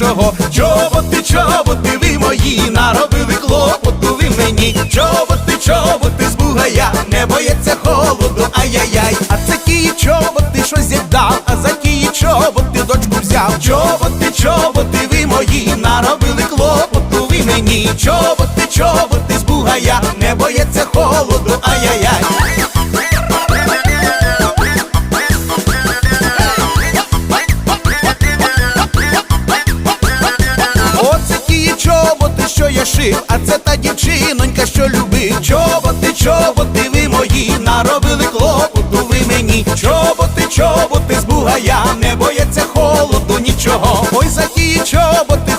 іншого. Чоботи, чоботи, ви мої, наробили клопоту ви мені. Чоботи, чоботи з бугая, не бояться холоду, ай-яй-яй. А це ті чоботи, що з'їдав, а за ті чоботи дочку взяв. Чоботи, чоботи, ви мої, наробили клопоту ви мені. Чоботи, чоботи спішив, а це та дівчинонька, що любив. Чоботи, чоботи, ви мої, наробили клопоту ви мені. Чоботи, чоботи, з бугая, не бояться холоду нічого. Ой за ті чоботи.